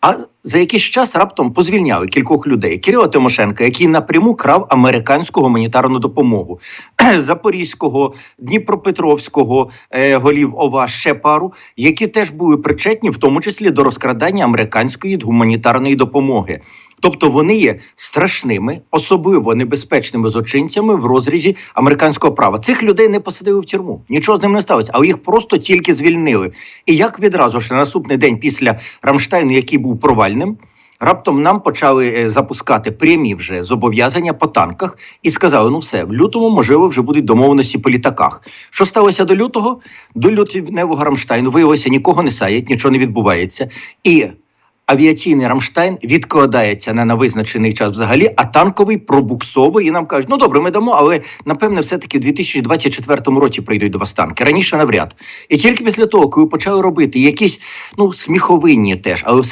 А за якийсь час раптом позвільняли кількох людей. Кирила Тимошенка, який напряму крав американську гуманітарну допомогу Запорізького, Дніпропетровського е, голів ОВА, ще пару, які теж були причетні, в тому числі до розкрадання американської гуманітарної допомоги. Тобто вони є страшними, особливо небезпечними злочинцями в розрізі американського права. Цих людей не посадили в тюрму, нічого з ним не сталося, але їх просто тільки звільнили. І як відразу ж на наступний день після Рамштайну, який був провальним, раптом нам почали е, запускати прямі вже зобов'язання по танках і сказали: ну все, в лютому можливо вже будуть домовленості по літаках. Що сталося до лютого? До лютневого Рамштайну виявилося, нікого не саять, нічого не відбувається. І авіаційний Рамштайн відкладається на невизначений час взагалі, а танковий пробуксовує і нам кажуть, ну добре, ми дамо, але напевне, все-таки в 2024 році прийдуть до вас танки. Раніше навряд. І тільки після того, коли почали робити якісь ну сміховинні теж, але все.